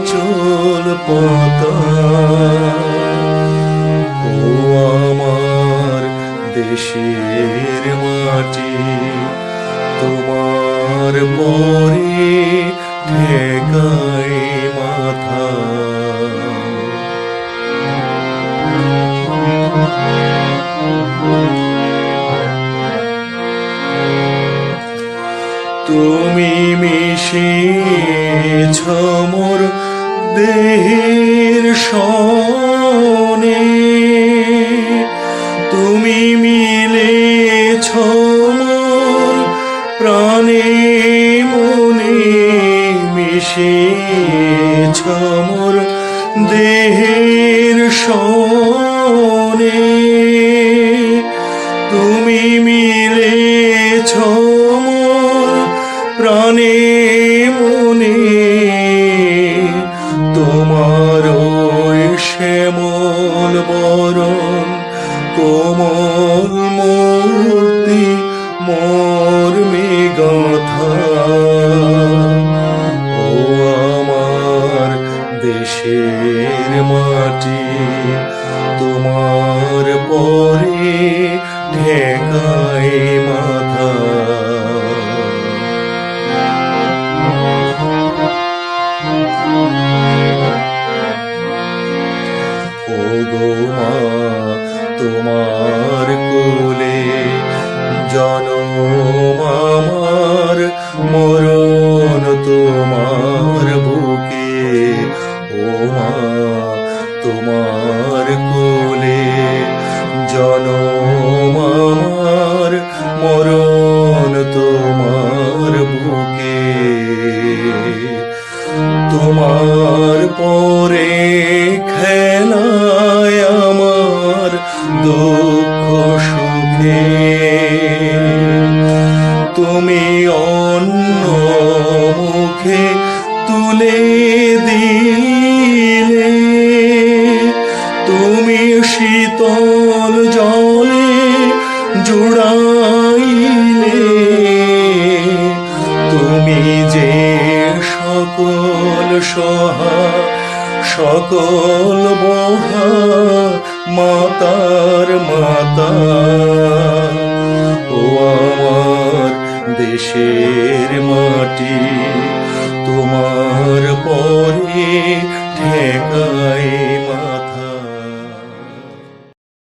আচল পাতা ও আমার দেশের মাটি তোমার পরে ঠেকাই মাথা। তুমি মিশেছ মোর দেহের সনে তুমি মিলেছ মোর প্রাণে, মনে মিশেছ মোর দেহের সনে তুমি মিলেছ মোর প্রাণে কোমল মূর্তি, মোর গাথা ও আমার দেশের মাটি, তোমার পরে ঠেকাই মাথা। ও গো মা তোমার কোলে জনম আমার, মরণ তোমার বুকে। ও মা, তোমার কোলে জনম আমার, মরণ তোমার বুকে। তোমার পরে খেলায় আমার দুঃখ, সুখে। তুমি অন্য মুখে তুলে দিলে। তুমি শীতল জলে জুড়াইলে। তুমি যে সকল সহা, সকল বহা মাতার মাতা ও আমার দেশের মাটি।